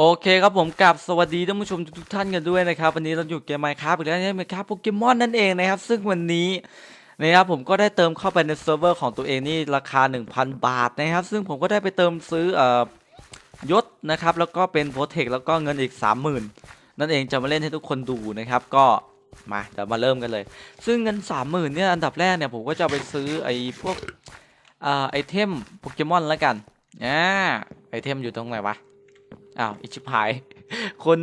โอเคครับผมกับสวัสดีท่านผู้ชมทุกท่านกันด้วยนะครับวันนี้เราอยู่เกมไมค์ครับอีกแล้วนี่ไมค์ครับโปเกมอนนั่นเองนะครับซึ่งวันนี้นะครับผมก็ได้เติมเข้าไปในเซิร์ฟเวอร์ของตัวเองนี่ราคา 1,000 บาทนะครับ ซึ่งผมก็ได้ไปเติมซื้อเอ่อยศนะครับแล้วก็เป็นโปรเทคแล้วก็เงินอีก 30,000 นั่นเองจะมาเล่นให้ทุกคนดูนะครับก็มาเดี๋ยวมาเริ่มกันเลย ซึ่งเงิน 30,000เนี่ยอันดับแรกเนี่ยผมก็จะไปซื้อไอ้พวกอ่าไอเทมโปเกมอนแล้วกันอ่าไอเทมอยู่ตรงไหนวะ อ้าว อิชิบหาย คน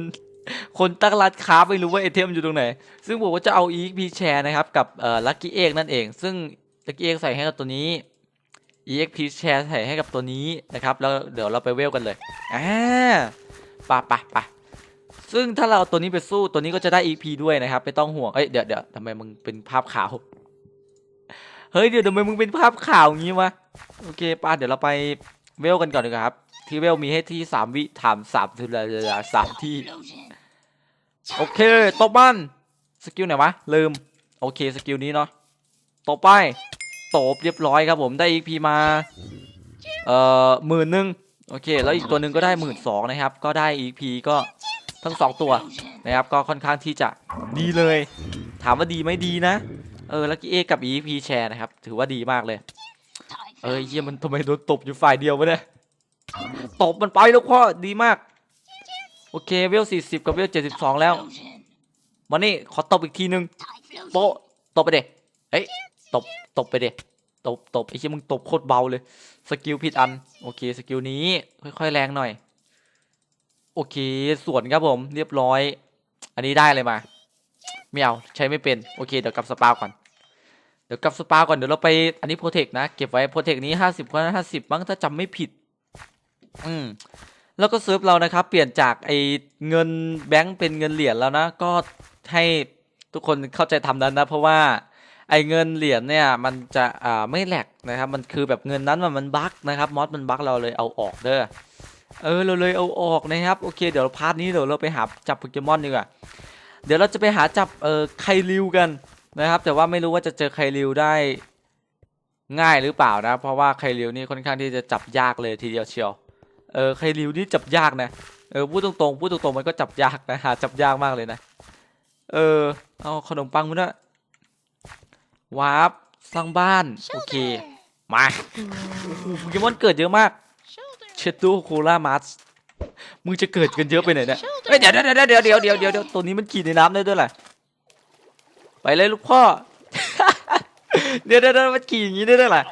คนตั้งร้านค้าไม่รู้ว่าไอเทมอยู่ตรงไหน ซึ่งผมก็จะเอา EXP share นะครับกับเอ่อลัคกี้เอกนั่นเอง ซึ่งลัคกี้เอกใส่ให้กับตัวนี้ EXP share ใส่ให้กับตัวนี้นะครับแล้วเดี๋ยวเราไปเวลกันเลยอ่าปะปะปะซึ่งถ้าเราตัวนี้ไปสู้ตัวนี้ก็จะได้ EP ด้วยนะครับไม่ต้องห่วงเอ้ยเดี๋ยวเดี๋ยวทำไมมึงเป็นภาพขาวเฮ้ยเดี๋ยวทำไมมึงเป็นภาพขาวงงี้วะโอเคปะเดี๋ยวเราไปเวลกันก่อนดีกว่าครับ ที่เวลมีให้ที่สามวิถามสามทีละสามที่ โอเคตบมันสกิลไหนวะ ลืม โอเคสกิลนี้เนาะต่อไปตบเรียบร้อยครับผมได้ EP มา เอ่อหมื่นหนึ่งโอเค แล้วอีกตัวหนึ่งก็ได้หมื่นสองนะครับ ก็ได้ EP ก็ทั้งสองตัวนะครับ ก็ค่อนข้างที่จะดีเลย ถามว่าดีไหมดีนะ เออแล้วกีเอกับ EP แชร์นะครับ ถือว่าดีมากเลย เออเยี่ยมันทำไมโดนตบอยู่ฝ่ายเดียววะเนี่ย ตบมันไปแล้วพ่อดีมาก โอเคเวลสี่สิบกับเวลเจ็ดสิบสองแล้วมานี่ขอตบอีกทีนึงโปะตบไปเด็เอ้ยตบตบไปเด็ตบตบไอ้ที่มึงตบโคตรเบาเลยสกิลผิดอันโอเคสกิลนี้ค่อยๆแรงหน่อย โอเคส่วนครับผมเรียบร้อย อันนี้ได้เลยมาไม่เอาใช้ไม่เป็นโอเคเดี๋ยวกลับสปาก่อนเดี๋ยวกลับสปาก่อนเดี๋ยวเราไปอันนี้โปรเทคนะเก็บไว้โปรเทคนี้ห้าสิบก็ห้าสิบบ้างถ้าจำไม่ผิด อืมแล้วก็เซิร์ฟเรานะครับ เปลี่ยนจากไอเงินแบงก์เป็นเงินเหรียญแล้วนะ ก็ให้ทุกคนเข้าใจทำนั้นนะ เพราะว่าไอเงินเหรียญเนี่ยมันจะอ่าไม่แหลกนะครับ มันคือแบบเงินนั้นมันมันบั๊กนะครับมอสมันบั๊กเราเลยเอาออกเด้อเออเราเลยเอาออกนะครับโอเค เดี๋ยวพาร์ทนี้เดี๋ยวเราไปหาจับโปเกมอนดีกว่าเดี๋ยวเราจะไปหาจับเออไคลิวกันนะครับ แต่ว่าไม่รู้ว่าจะเจอไคลิวได้ง่ายหรือเปล่านะ เพราะว่าไคลิวนี่ค่อนข้างที่จะจับยากเลยทีเดียวเชียว เออไคลิวนี่จับยากนะเออพูดตรงๆพูดตรงๆมันก็จับยากนะหาจับยากมากเลยนะเออเอาขนมปังมาด้วยวาร์ปสร้างบ้านโอเคมาโอ้โหโปเกมอนเกิดเยอะมากเชตูโคลามัสมึงจะเกิดกันเยอะไปไหนเนี่ยเฮ้ยเดี๋ยวเดี๋ยวเดี๋ยวเดี๋ยวเดี๋ยวเดี๋ยวเดี๋ยวตัวนี้มันขี่ในน้ำได้ด้วยแหละไปเลยลูกพ่อเดี๋ยวเดี๋ยวเดี๋ยวมันขี่อย่างนี้ได้ด้วยแหละ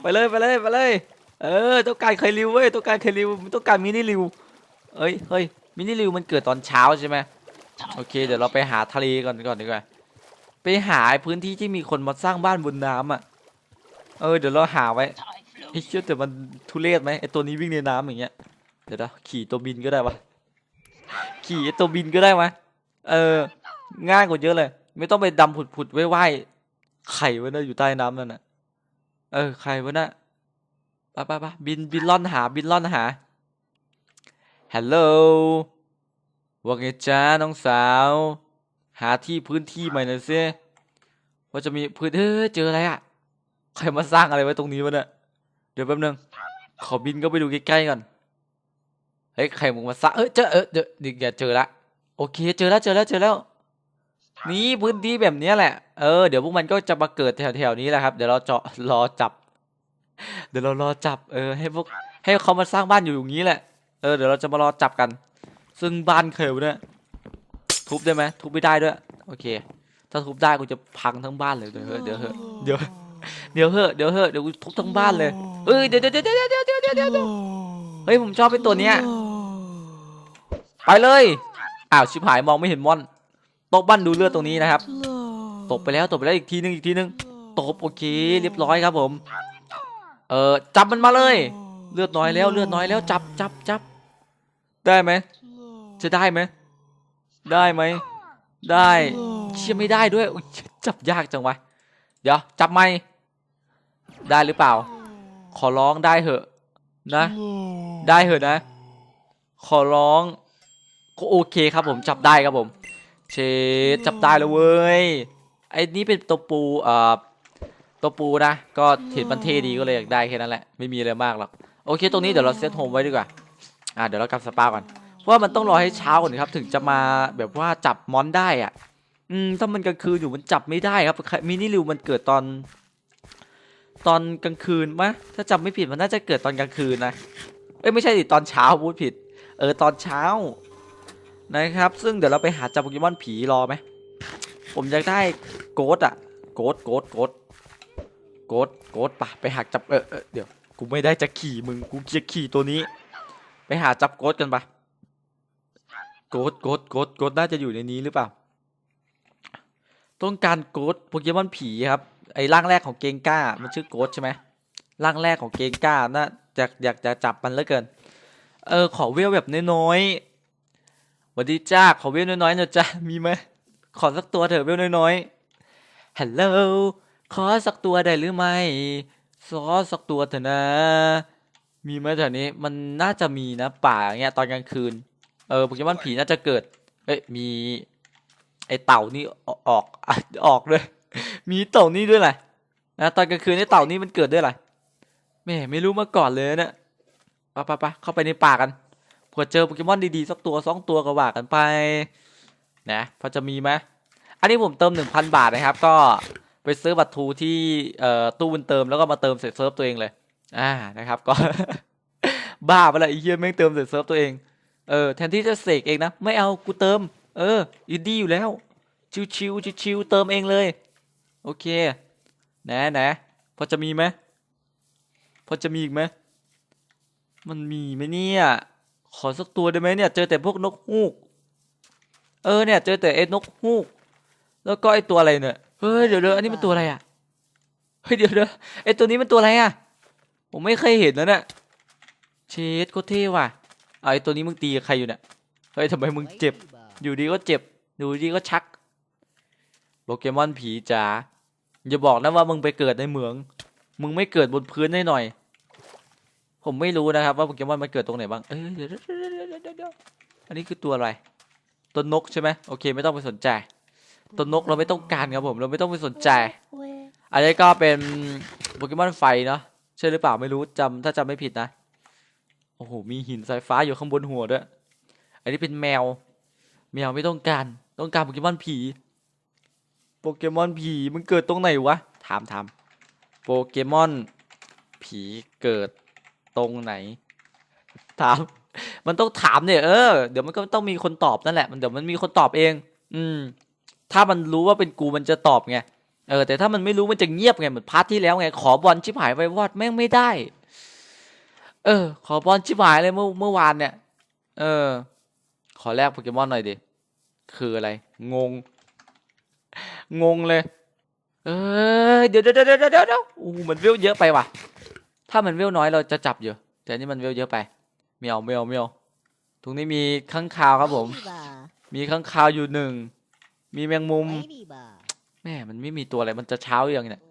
ไปเลยไปเลยไปเลย เออต้องการไคลิวเว้ยต้องการไคลิวต้องการมินิลิวเอ้ยเฮ้ยมินิลิวมันเกิดตอนเช้าใช่ไหมโอเคเดี๋ยวเราไปหาทะเลก่อนก่อนดีกว่าไปหาพื้นที่ที่มีคนมาสร้างบ้านบนน้ำอะ เออเดี๋ยวเราหาไว้ไอ้เชื่อแต่มันทุเรศไหมไอ้ตัวนี้วิ่งในน้ำอย่างเงี้ยเดี๋ยวนะขี่ตัวบินก็ได้วะขี่ไอ้ตัวบินก็ได้วะเออ ง่ายกว่าเยอะเลย ไม่ต้องไปดำผุดๆไว้ไหวไข่ไว้นะอยู่ใต้น้ำนั่นน่ะเออไข่ไว้น่ะ ไปไปบินบินล่อนหาบินล่อนหาฮัลโหลว่าไงจ้าน้องสาว หาที่พื้นที่ใหม่หน่อยสิว่าจะมีพื้นเออเจออะไรอะใครมาสร้างอะไรไว้ตรงนี้วะเนี่ยเดี๋ยวแป๊บนึงขอบินก็ไปดูใกล้ๆก่อนเฮ้ยใครมึงมาสร้างเออเจอเออเดี๋ยวเดี๋ยวเจอละโอเค เจอแล้วเจอแล้วเจอแล้ว นี่พื้นที่แบบนี้แหละเออเดี๋ยวพวกมันก็จะมาเกิดแถวๆนี้แหละครับเดี๋ยวเราเจาะรอจับ เดี๋ยวเรารอจับเออให้พวกให้เขามาสร้างบ้านอยู่อย่างนี้แหละ เออเดี๋ยวเราจะมารอจับกัน ซึ่งบ้านเคยวะเนี่ยทุบได้ไหมทุบไม่ได้ด้วย โอเค ถ้าทุบได้กูจะพังทั้งบ้านเลยเดี๋ยวเหอดี๋ยวเอเดี๋ยวเดี๋ยวเหอเดี๋ยวเหอเดี๋ยวทุบทั้งบ้านเลยเอ้ยเดี๋ยวเดี๋ยวเดี๋ยวเดี๋ยวเดี๋ยวเดี๋ยวเดี๋ยวเฮ้ยผมชอบเป็นตัวเนี้ยไปเลยอ้าวชิบหายมองไม่เห็นมอนตบบ้านดูเลือดตรงนี้นะครับตบไปแล้วตบไปแล้วอีกทีนึงอีกทีนึงตบโอเค เรียบร้อยครับผม เออจับมันมาเลย เลือดน้อยแล้ว เลือดน้อยแล้วจับจับจับได้ไหมจะได้ไหมได้ไหมได้เชื่อไม่ได้ด้วยอุ๊ยจับยากจังวะเดี๋ยวจับไหมได้หรือเปล่า ขอร้องได้เหอะนะ ได้เหอะนะ ขอร้องก็โอเคครับผมจับได้ครับผม เชดจับได้แล้วเว้ยไอ้นี่เป็นตัวปูเอ่อ ตัวปูนะ ก็เห็นมันเท่ดีก็เลยอยากได้แค่นั้นแหละ ไม่มีอะไรมากหรอก โอเค ตรงนี้เดี๋ยวเราเซตโฮมไว้ดีกว่า อ่าเดี๋ยวเรากลับสปาก่อนว่ามันต้องรอให้เช้าก่อนครับถึงจะมาแบบว่าจับมอนได้อะ อืม ถ้ามันกลางคืนอยู่มันจับไม่ได้ครับ มินิริวมันเกิดตอน ตอนกลางคืนมะถ้าจำไม่ผิดมันน่าจะเกิดตอนกลางคืนนะ เอ้ยไม่ใช่ดิตอนเช้าพูดผิด เออตอนเช้านะครับ ซึ่งเดี๋ยวเราไปหาจับโปเกมอนผีรอไหม ผมอยากได้โกดอะโกดโกดโกด โกดโกดปะไปหาจับเออเออเดี๋ยวกูไม่ได้จะขี่มึงกูจะขี่ตัวนี้ ไปหาจับโกดกันปะโกดโกดโกดโกดน่าจะอยู่ในนี้หรือเปล่า ต้องการโกดโปเกมอนผีครับไอ้ร่างแรกของเกงก้ามันชื่อโกดใช่ไหมร่างแรกของเกงก้าน่าอยากอยากจะจับมันเหลือเกิน เออขอเวลแบบน้อยๆสวัสดีจ้าขอเวลน้อยๆหน่อยจ้ามีไหมขอสักตัวเถอะเวลน้อยๆฮัลโหล ขอสักตัวได้หรือไม่ขอสักตัวเถอะนะ มีไหมแถวนี้ มันน่าจะมีนะป่าเงี้ยตอนกลางคืน เออโปเกมอนผีน่าจะเกิด เอ้ยมี ไอเต่านี่ออกออกด้วย มีเต่านี่ด้วยแหละนะตอนกลางคืนไอเต่านี่มันเกิดด้วยแหละแม่ไม่รู้มาก่อนเลยนะไปไปไปะเข้าไปในป่ากันเผื่อเจอโปเกมอนดีๆสักตัวสองตัวก็ว่ากันไป นะพอจะมีไหมอันนี้ผมเติม1,000บาทนะครับก็ ไปซื้อบัตรทูที่ตู้บุญเติมแล้วก็มาเติมเสร็จเซิร์ฟตัวเองเลย อ่านะครับ ก็ บ้าไปละไอ้เหี้ยแม่งเติมเสร็จเซิร์ฟตัวเองเออแทนที่จะเสกเองนะไม่เอากูเติม เอออินดี้อยู่แล้ว ชิวชิวชิวชิวเติมเองเลย โอเคแหนะนพอจะมีไหมพอจะมีอีกไหมมันมีไหมเนี่ย ขอสักตัวได้ไหมเนี่ย เจอแต่พวกนกฮูก เออเนี่ย เจอแต่ไอ้นกฮูก แล้วก็ไอ้ตัวอะไรเนี่ย เฮ้ยเดี๋ยวเดี๋ยวอันนี้มันตัวอะไรอะเฮ้ยเดี๋ยวเดี๋ยวไอ้ตัวนี้มันตัวอะไรอะ ผมไม่เคยเห็นนะเนี่ยเชดโคตรเท่ว่ะเอาไอ้ตัวนี้มึงตีกับใครอยู่เนี่ยเฮ้ยทำไมมึงเจ็บ อยู่ดีก็เจ็บอยู่ดีก็ชักโปเกมอนผีจ๋าอย่าบอกนะว่ามึงไปเกิดในเหมือง มึงไม่เกิดบนพื้นได้หน่อย ผมไม่รู้นะครับว่าโปเกมอนมันเกิดตรงไหนบ้างเอ้ยเดี๋ยวเดี๋ยวเดี๋ยวเดี๋ยวเดี๋ยวเดี๋ยวอันนี้คือตัวอะไรต้นนกใช่ไหมโอเค ไม่ต้องไปสนใจ ต้นนกเราไม่ต้องการครับผมเราไม่ต้องไปสนใจ อันนี้ก็เป็นโปเกมอนไฟเนาะใช่หรือเปล่าไม่รู้จำถ้าจำไม่ผิดนะ โอ้โหมีหินสายฟ้าอยู่ข้างบนหัวด้วย อันนี้เป็นแมว แมวไม่ต้องการต้องการโปเกมอนผี โปเกมอนผีมันเกิดตรงไหนวะถามถามโปเกมอนผีเกิดตรงไหน ถาม มันต้องถามเนี่ยเออเดี๋ยวมันก็ต้องมีคนตอบนั่นแหละ มันเดี๋ยวมันมีคนตอบเอง อืม ถ้ามันรู้ว่าเป็นกูมันจะตอบไงเออแต่ถ้ามันไม่รู้มันจะเงียบไงเหมือนพาร์ทที่แล้วไงขอบอลชิบหายไปวอดแม่งไม่ได้ เออ ขอบอลชิบหายเลยเมื่อเมื่อวานเนี่ย เออ ขอแลกโปเกมอนหน่อยดิคืออะไร งง งงเลย เออเดี๋ยวเดี๋ยวเดี๋ยวเดี๋ยวเดี๋ยวอู้มันเวลเยอะไปว่ะ ถ้ามันเวลน้อยเราจะจับอยู่แต่อันนี่มันเวลเยอะไปเมียวเมียวเมียวตรงนี้มีข้างคาวครับผม มีข้างคาวอยู่หนึ่ง มีแมงมุม แม่มันไม่มีตัวอะไรมันจะเช้าหรือยังเนี่ย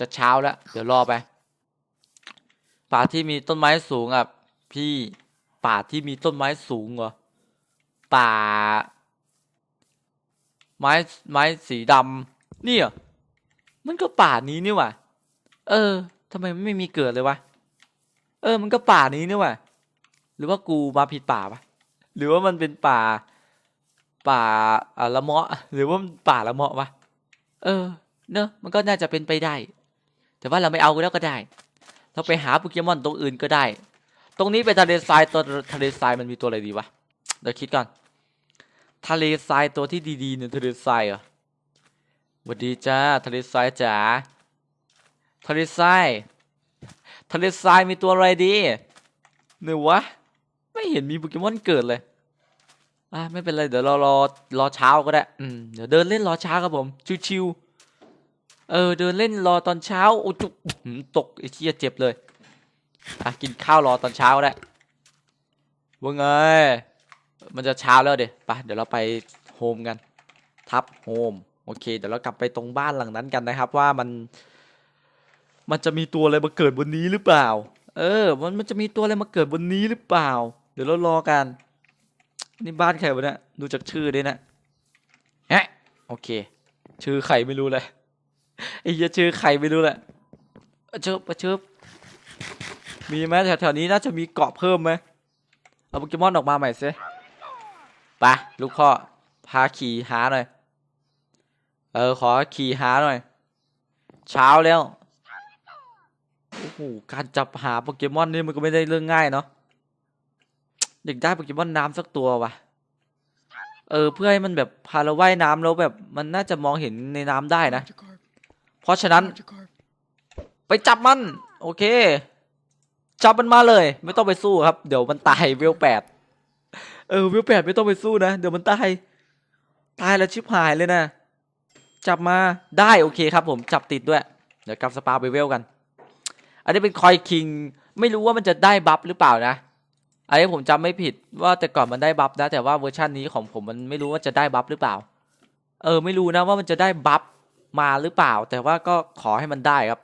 จะเช้าแล้ว เดี๋ยวรอไป ป่าที่มีต้นไม้สูงอะพี่ป่าที่มีต้นไม้สูงเหรอป่า ไม้ไม้สีดำเนี่ยมันก็ป่านี้นี่หว่าเออทำไมมันไม่มีเกิดเลยวะเออ มันก็ป่านี้นี่หว่าหรือว่ากูมาผิดป่าปะหรือว่ามันเป็นป่า ป่าละเมาะ หรือว่าป่าละเมาะวะเออ เนอะมันก็น่าจะเป็นไปได้ แต่ว่าเราไม่เอาก็แล้วก็ได้ เราไปหาโปเกมอนตรงอื่นก็ได้ ตรงนี้เป็นทะเลทรายตัวทะเลทรายมันมีตัวอะไรดีวะเดี๋ยวคิดก่อน ทะเลทรายตัวที่ดีๆเนี่ยทะเลทรายเหรอสวัสดีจ้าทะเลทรายจ๋าทะเลทรายทะเลทรายมีตัวอะไรดีเนื้อวะ ไม่เห็นมีโปเกมอนเกิดเลย อะไม่เป็นไรเดี๋ยวรอรอรอเช้าก็ได้อืมเดี๋ยวเดินเล่นรอเช้าครับผมชิวๆเออเดินเล่นรอตอนเช้าโอ้จุกตกไอ้เชี่ยเจ็บเลยอะกินข้าวรอตอนเช้าก็ได้ว่าไงมันจะเช้าแล้วเดี๋ยวไปเดี๋ยวเราไปโฮมกัน ทับโฮมโอเค เดี๋ยวเรากลับไปตรงบ้านหลังนั้นกันนะครับ ว่ามัน มันจะมีตัวอะไรมาเกิดบนนี้หรือเปล่า เออ มันมันจะมีตัวอะไรมาเกิดบนนี้หรือเปล่า เดี๋ยวเรารอกัน นี่บ้านใครวะเนี่ยดูจากชื่อด้วยนะฮะโอเค ชื่อใครไม่รู้เลยไอ้เหี้ยชื่อใครไม่รู้แหละเชิบเชิบมีไหมแถวๆนี้น่าจะมีเกาะเพิ่มไหมเอาโปเกมอนออกมาใหม่สิไปลูกพ่อพาขี่หาหน่อย เออขอขี่หาหน่อย เช้าแล้ว โอ้โหการจับหาโปเกมอนนี่มันก็ไม่ได้เรื่องง่ายเนาะ อยากได้โปเกมอนน้ำสักตัวว่ะเออ เพื่อให้มันแบบพาเราว่ายน้ำแล้วแบบมันน่าจะมองเห็นในน้ำได้นะ เพราะฉะนั้น ไปจับมัน โอเค จับมันมาเลย ไม่ต้องไปสู้ครับ เดี๋ยวมันตายเวลแปดเออเวลแปดไม่ต้องไปสู้นะ เดี๋ยวมันตายตายแล้วชิบหายเลยนะ จับมาได้โอเคครับผมจับติดด้วย เดี๋ยวกลับสปาไปเวลกัน อันนี้เป็นคอยคิง ไม่รู้ว่ามันจะได้บัฟหรือเปล่านะ อันนี้ผมจำไม่ผิดว่าแต่ก่อนมันได้บัฟนะแต่ว่าเวอร์ชันนี้ของผมมันไม่รู้ว่าจะได้บัฟหรือเปล่า เออไม่รู้นะว่ามันจะได้บัฟมาหรือเปล่า แต่ว่าก็ขอให้มันได้ครับ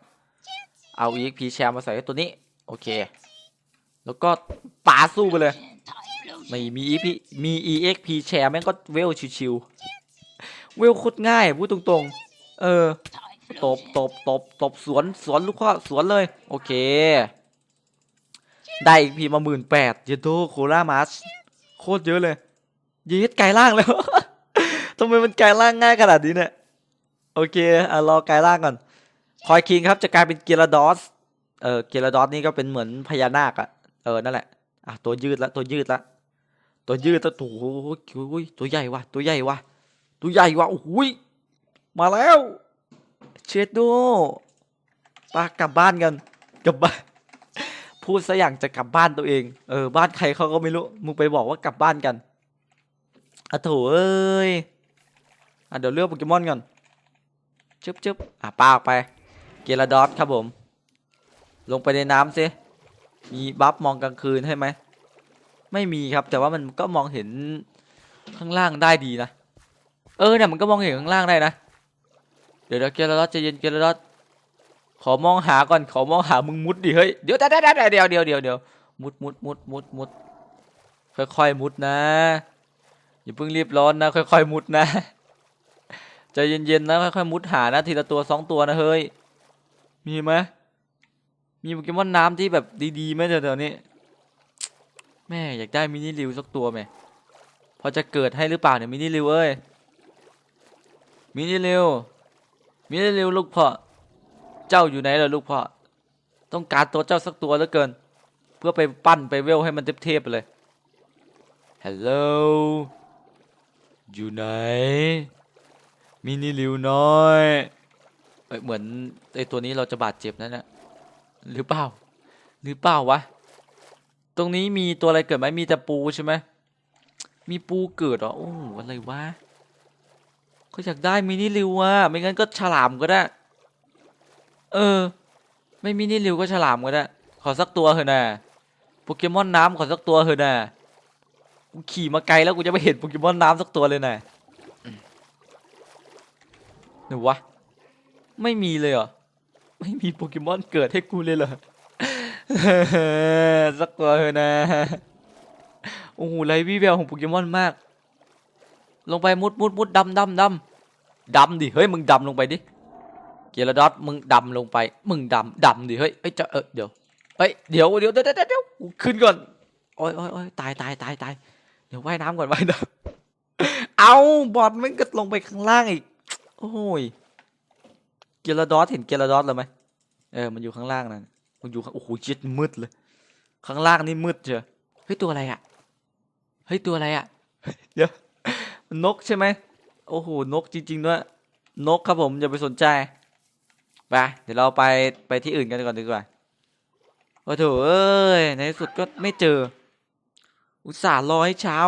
เอา EXP แชร์มาใส่ตัวนี้ โอเค แล้วก็ปาสู้ไปเลย ไม่มี EP มี EXP แชร์แม่งก็เวลชิวๆเวลโคตรง่ายพูดตรงๆ เออตบตบตบตบสวนสวนลูกข้อสวนเลย โอเค ได้อีกพีมาหมื่นแปดเยโดโครามาสโคตรเยอะเลยเย็ดไกลล่างแล้วทำไมมันไกลล่างง่ายขนาดนี้เนี่ยโอเคอะรอไกลล่างก่อนคอยคิงครับจะกลายเป็นเกลาดอสเออเกลาดอสนี่ก็เป็นเหมือนพญานาคอะเออนั่นแหละอะตัวยืดละตัวยืดละตัวยืดตัวโอ้โหโอ้ยตัวใหญ่ว่ะตัวใหญ่ว่ะตัวใหญ่ว่ะโอ้โหยมาแล้วเชดโดปากลับบ้านกันกลับบ้าน พูดซะอย่างจะกลับบ้านตัวเอง เออ บ้านใครเขาก็ไม่รู้ มึงไปบอกว่ากลับบ้านกันอะโถเอ้ย อะเดี๋ยวเลือกโปเกมอนก่อนชึบชึบอะปาออกไป เกลาดอสครับผม ลงไปในน้ำสิ มีบัฟมองกลางคืนให้ไหม ไม่มีครับ แต่ว่ามันก็มองเห็นข้างล่างได้ดีนะ เออเนี่ยมันก็มองเห็นข้างล่างได้นะ เดี๋ยวเดี๋ยวเกลาดอสจะเย็นเกลาดอส ขอมองหาก่อนขอมองหามึงมุดดิเฮ้ยเดี๋ยวเดี๋ยวเดี๋ยวเดี๋ยวเดี๋ยวเดี๋ยวเดี๋ยวมุดมุดมุดมุดมุดค่อยๆมุดนะอย่าเพิ่งรีบร้อนนะค่อยๆมุดนะใจเย็นๆนะค่อยๆมุดหานะทีละตัวสองตัวนะเฮ้ยมีไหมมีโปเกมอนน้ำที่แบบดีๆไหมแถวนี้แม่อยากได้มินิริวสักตัวไหมพอจะเกิดให้หรือเปล่าเนี่ยมินิริวเอ้ยมินิริวมินิริวลูกพ่อ เจ้าอยู่ไหนล่ะลูกพ่อ ต้องการตัวเจ้าสักตัวเหลือเกิน เพื่อไปปั้นไปเวลให้มันเทพๆไปเลย ฮัลโหล อยู่ไหน มินิริวน้อยเเหมือนไอตัวนี้เราจะบาดเจ็บนั่นแหละหรือเปล่า หรือเปล่าวะ ตรงนี้มีตัวอะไรเกิดไหมมีแต่ปูใช่ไหม มีปูเกิดเหรอ โอ้โหอะไรวะเขาอยากได้มินิริวอะไม่งั้นก็ฉลามก็ได้ เออ ไม่มินิริวก็ฉลามก็ได้ ขอสักตัวเถอะนะโปเกมอนน้ำขอสักตัวเถอะนะกูขี่มาไกลแล้วกูจะไม่เห็นโปเกมอนน้ำสักตัวเลยนะหรือวะ ไม่มีเลยเหรอ ไม่มีโปเกมอนเกิดให้กูเลยเหรอสักตัวเถอะนะโอ้โหไรวิแววของโปเกมอนมาก ลงไปมุดมุดมุดดำดำดำดำดิ เฮ้ย มึงดำลงไปดิ เกลดอสมึงดำลงไป มึงดำดำดิเฮ้ยเอ้ยจะเออเดี๋ยวเฮ้ยเดี๋ยวเดี๋ยวเดี๋ยวเดี๋ยวขึ้นก่อนโอ้ยโอ้ยโอ้ยตายตายตายตายเดี๋ยวว่ายน้ำก่อนว่ายน้ำเอาบอดมันก็ลงไปข้างล่างอีกโอ้ยเกลดอสเห็นเกลดอสแล้วไหมเออมันอยู่ข้างล่างนั่นมันอยู่ข้างโอ้โหเจ็ดมืดเลย ข้างล่างนี่มืดเชียวเฮ้ยตัวอะไรอะเฮ้ยตัวอะไรอะเดี๋ยวนกใช่ไหมโอ้โหนกจริงๆด้วยนกครับผมอย่าไปสนใจ ไปเดี๋ยวเราไปไปที่อื่นกันก่อนดีกว่าโอ้โถเอ้ยในสุดก็ไม่เจอ อุตส่าห์รอให้เช้า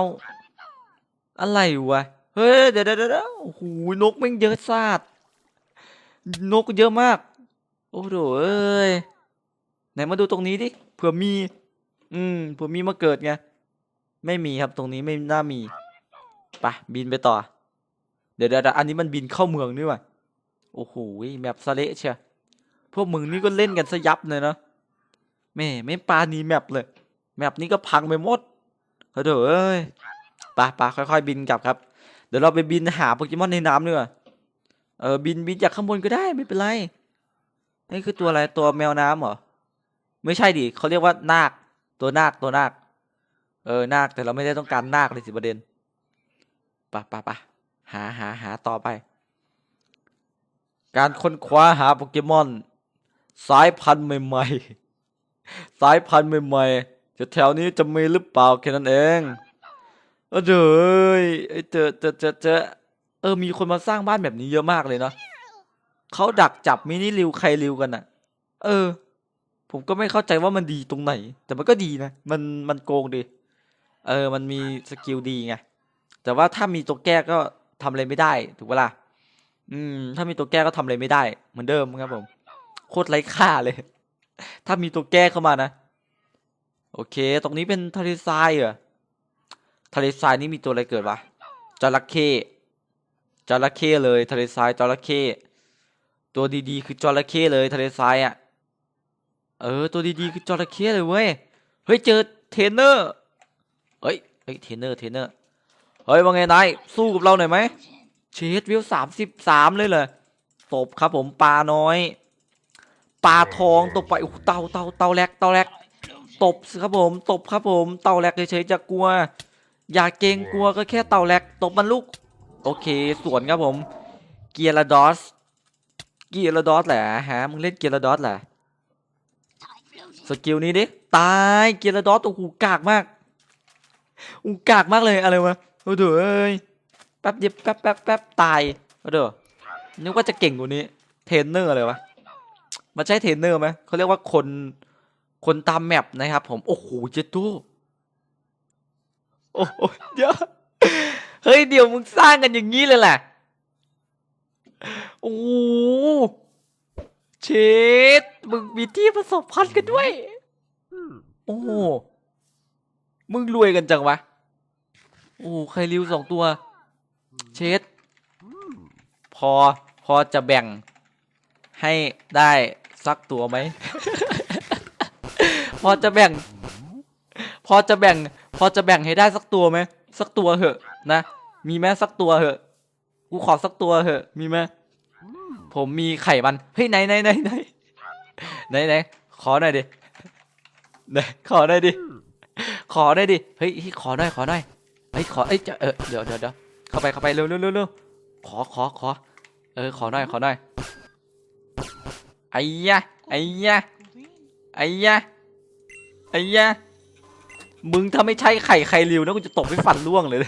อะไรวะเฮ้ยเดี๋ยวเดี๋ยวเดี๋ยวโอ้โหนกแม่งเยอะซาดนกเยอะมาก โอ้โหเอ้ยไหนมาดูตรงนี้ดิเผื่อมี อืมเผื่อมีมาเกิดไงไม่มีครับตรงนี้ไม่น่ามีไปบินไปต่อ เดี๋ยวเดี๋ยวเดี๋ยวอันนี้มันบินเข้าเมืองนี่ว่ะ โอ้โหแมปสเละเชียพวกมึงนี่ก็เล่นกันซะยับเลยนะแม่ไม่ปานีแมปเลย แมปนี้ก็พังไปหมดเฮ้ยเอ้ยไปไปค่อยๆบินกลับครับ เดี๋ยวเราไปบินหาโปเกมอนในน้ำดีกว่าเออบินบินจากข้างบนก็ได้ไม่เป็นไร นี่คือตัวอะไรตัวแมวน้ำเหรอ ไม่ใช่ดิเขาเรียกว่านาค ตัวนาคตัวนาค เออนาคแต่เราไม่ได้ต้องการนาคเลยสิประเด็นปะปะปะหาหาหาต่อไป การค้นคว้าหาโปเกมอน สายพันธุ์ใหม่ๆ สายพันธุ์ใหม่ๆจะแถวนี้จะมีหรือเปล่าแค่นั้นเองเออเด้ยไอเจอเจอเจอเจอเออมีคนมาสร้างบ้านแบบนี้เยอะมากเลยเนาะเขาดักจับมินิริวใครริวกันอะเออ ผมก็ไม่เข้าใจว่ามันดีตรงไหน แต่มันก็ดีนะ มันมันโกงดีเออ มันมีสกิลดีไงแต่ว่าถ้ามีตัวแก้ก็ทำอะไรไม่ได้ ถูกปะล่ะ อืม ถ้ามีตัวแก้ก็ทำอะไรไม่ได้ เหมือนเดิมครับผม โคตรไร้ค่าเลย ถ้ามีตัวแก้เข้ามานะ โอเค ตรงนี้เป็นทะเลทรายเหรอทะเลทรายนี่มีตัวอะไรเกิดวะจระเข้จระเข้เลยทะเลทรายจระเข้ตัวดีๆ คือจระเข้เลยทะเลทรายอะ เออ ตัวดีๆ คือจระเข้เลยเว้ย เฮ้ย เจอเทรนเนอร์ เฮ้ย เฮ้ย เทรนเนอร์ เทรนเนอร์ เฮ้ย ว่าไงนาย สู้กับเราหน่อยไหม เชดวิวสามสิบสามเลยเลยตบครับผมปลาน้อย ปลาทองตบไปโอ้โหเต่าเต่าเต่าแรกเต่าแรกตบครับผม ตบครับผม เต่าแรกเฉยๆจะกลัว อย่าเกรงกลัวก็แค่เต่าแรกตบมันลูก โอเคสวนครับผม เกียร์ดอส เกียร์ดอสแหละฮะมึงเล่นเกียร์ดอสแหละสกิลนี้ดิตายเกียร์ดอสโอ้โหกากมากอูกากมากเลยอะไรวะโอ้โหเอ้ แป๊บเดียวแป๊บแป๊บแป๊บตายโอ้โหนึกว่าจะเก่งกว่านี้ เทรนเนอร์เลยวะมันใช่เทรนเนอร์ไหมเขาเรียกว่าคนคนตามแมปนะครับ ผมโอ้โหเจ็ดตู้โอ้โหเดี๋ยวเฮ้ยเดี๋ยวมึงสร้างกันอย่างนี้เลยแหละโอ้โหเชดมึงมีที่ผสมพันธุ์กันด้วย โอ้ มึงรวยกันจังวะ โอ้ ใครริวสองตัว เช็ดพอ พอจะแบ่งให้ได้สักตัวไหม พอจะแบ่ง พอจะแบ่ง พอจะแบ่งให้ได้สักตัวไหม สักตัวเหอะ นะ มีไหมสักตัวเหอะ กูขอสักตัวเหอะ มีไหมผมมีไข่มัน เฮ้ยไหนไหนไหนไหนไหนไหนขอหน่อยดิไหนขอหน่อยดิ ขอได้ดิ เฮ้ยขอหน่อยขอหน่อยเฮ้ยขอเอ้ยจะเออเดี๋ยวเดี๋ยวเดี๋ยว เข้าไปเข้าไปเร็วเร็วเร็วเร็วขอขอขอเออขอหน่อยขอหน่อยไอ้ยะไอ้ยะไอ้ยะไอ้ยะมึงถ้าไม่ใช่ไข่ไข่ริวนะกูจะตบให้ฟันร่วงเลย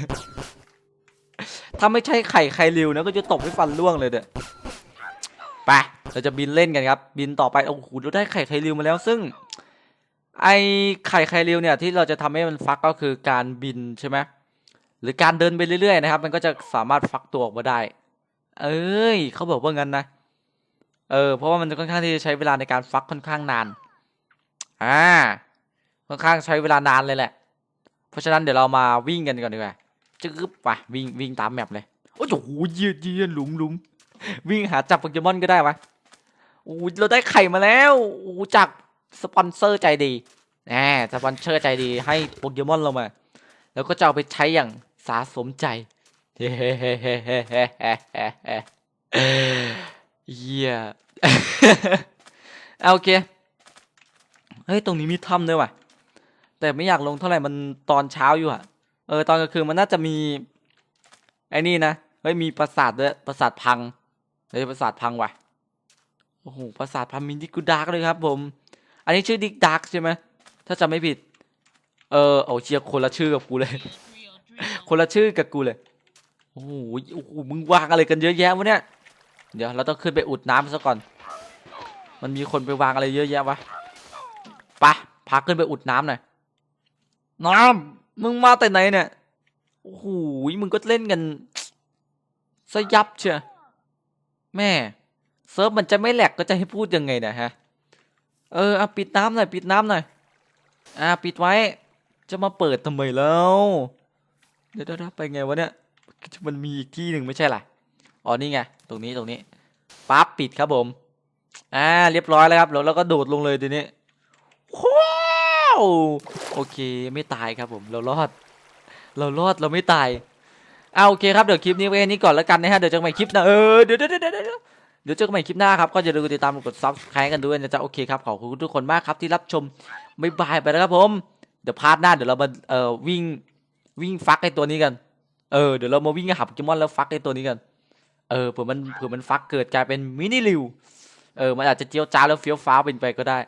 ถ้าไม่ใช่ไข่ไข่ริวนะก็จะตบให้ฟันร่วงเลยเด้อไปเราจะบินเล่นกันครับ บินต่อไปโอ้โหเราได้ไข่ไข่ริวมาแล้วซึ่ง ไอไข่ไข่ริวเนี่ยที่เราจะทำให้มันฟักก็คือการบินใช่ไหม หรือการเดินไปเรื่อยๆนะครับ มันก็จะสามารถฟักตัวออกมาได้ เอ้ยเขาบอกว่างั้นนะ เออ เพราะว่ามันค่อนข้างที่จะใช้เวลาในการฟักค่อนข้างนาน อ่า ค่อนข้างใช้เวลานานเลยแหละ เพราะฉะนั้นเดี๋ยวเรามาวิ่งกันก่อนดีกว่าจึ๊บไปวิ่งวิ่งตามแมปเลย โอ้โหเยียดเยียดหลุมหลุมวิ่งหาจับโปเกมอนก็ได้วะโอ้เราได้ไข่มาแล้วโอ้จากสปอนเซอร์ใจดีแหมสปอนเซอร์ใจดีให้โปเกมอนเรามา แล้วก็จะเอาไปใช้อย่าง สาสมใจเฮ้เฮียเอเฮ่เค เฮ้ย ตรงนี้มีถ้ำด้วยว่ะ แต่ไม่อยากลงเท่าไหร่มันตอนเช้าอยู่อะ เออ ตอนกลางคืนมันน่าจะมี ไอ้นี่นะ เฮ้ย มีปราสาทด้วย ปราสาทพัง เฮ้ย ปราสาทพังว่ะ โอ้โห ปราสาทพังมินดิกูดาร์กเลยครับผม อันนี้ชื่อดิกดาร์กใช่ไหม ถ้าจำไม่ผิด เออ เอาเชียร์คนละชื่อกับกูเลย คนละชื่อกับกูเลย โอ้โหโอ้โหมึงวางอะไรกันเยอะแยะวะเนี่ย เดี๋ยวเราต้องขึ้นไปอุดน้ำซะก่อน มันมีคนไปวางอะไรเยอะแยะวะไปะพาขึ้นไปอุดน้ำหน่อย น้ำมึงมาแต่ไหนเนี่ย โอ้โหมึงก็เล่นกันซะยับเชียวแม่เซิร์ฟมันจะไม่แหลกก็จะให้พูดยังไงเนะฮะ เออเอาปิดน้ำหน่อย ปิดน้ำหน่อย อ่า ปิดไว้ จะมาเปิดทำไมแล้ว เดี๋ยวเดี๋ยวไปไงวะเนี่ย มันมีอีกที่หนึ่งไม่ใช่ล่ะอ๋อนี่ไง ตรงนี้ตรงนี้ปั๊บปิดครับผม อ่า เรียบร้อยแล้วครับ แล้วเราก็โดดลงเลยทีนี้ว้าวโอเค ไม่ตายครับผม เรารอด เรารอด เราไม่ตาย เอาโอเคครับ เดี๋ยวคลิปนี้ไว้แค่นี้ก่อนแล้วกันนะฮะ เดี๋ยวจอกันใหม่คลิปน้าเออ เดี๋ยวเดี๋ยวเดี๋ยวเดี๋ยวเดี๋ยวเจอกันใหม่คลิปหน้าครับ ก็อย่าลืมกดติดตามกดซับสไครต์กันด้วยนะจ๊ะ โอเคครับ ขอบคุณทุกคนมากครับที่รับชม บ๊ายบายไปแล้วครับผม เดี๋ยวพาร์ทหน้าเดี๋ยวเรามาเอ่อวิ่ง วิ่งฟักไอ้ตัวนี้กัน เออเดี๋ยวเรามาวิ่งหาโปเกมอนแล้วฟักไอ้ตัวนี้กัน เออเผื่อมันเผื่อมันฟักเกิดกลายเป็นมินิริว เออมันอาจจะเจียวจ้าแล้วเฟี้ยวฟ้าเป็นไปก็ได้